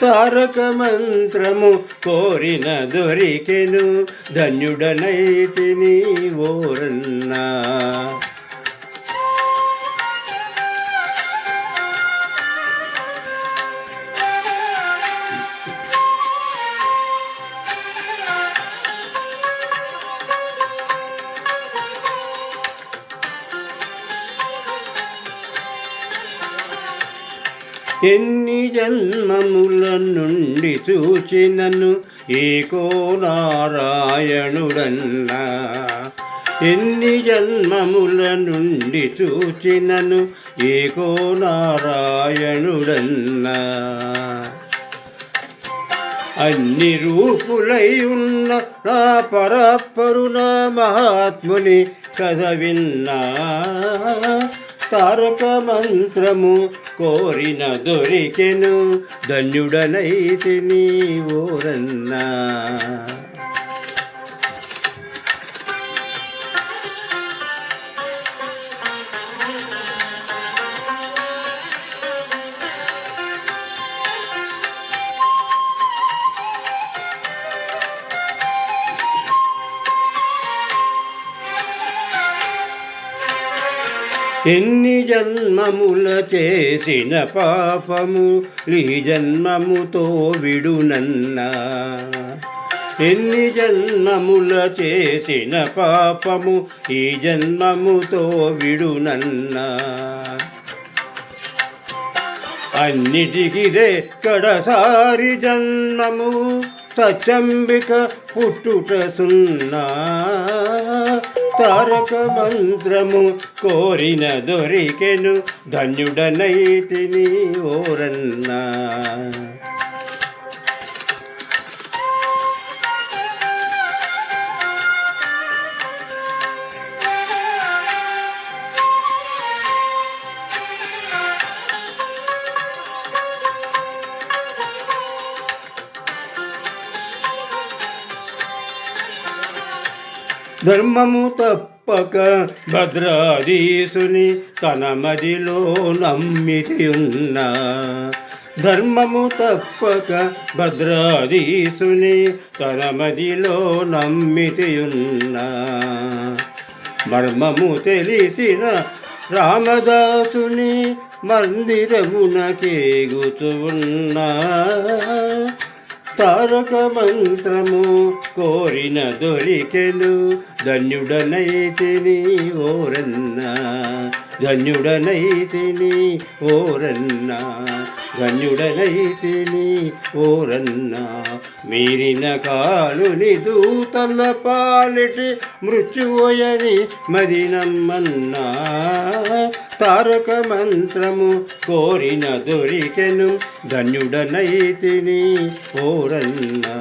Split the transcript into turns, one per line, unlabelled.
తారక మంత్రము కోరిన దొరికెను ధన్యుడనైతిని ఓరన్నా ఎన్ని జన్మముల నుండి చూచినను ఏకో నారాయణుడన్నా ఎన్ని జన్మముల నుండి చూచినను ఏకో నారాయణుడన్నా అన్ని రూపులై ఉన్న నా పరపరుణ మహాత్ముని కథ విన్నా. తారక మంత్రము కోరిన దొరికెను ధన్యుడనైతి నీ ఎన్ని జన్మముల చేసిన పాపము ఈ జన్మముతో విడునన్నా ఎన్ని జన్మముల చేసిన పాపము ఈ జన్మముతో విడునన్నా అన్నిటికిదే కడసారి జన్మము సత్యంబిక పుట్టుట సున్నా. తారక మంత్రము కోరిన దొరికెను ధన్యుడనైతిని ఓరన్నా. ధర్మము తప్పక భద్రాధీసుని తన మదిలో నమ్మితి ఉన్నా ధర్మము తప్పక భద్రాధీసుని తన మదిలో నమ్మితి ఉన్నా మర్మము తెలిసిన రామదాసుని మందిరమునకేగుతూ ఉన్నా తారక మంత్రము కోరిన దొరికెను ధన్యుడనైతిని ఓరన్నా. ధన్యుడనైతిని ఓరన్న ధన్యుడనైతిని ఓరన్న మీరిన కాలుని దూతల పాలిటి మృత్యువయని మదినమ్మన్న తారక మంత్రము కోరిన దొరికెను ధన్యుడనైతిని ఓరన్నా.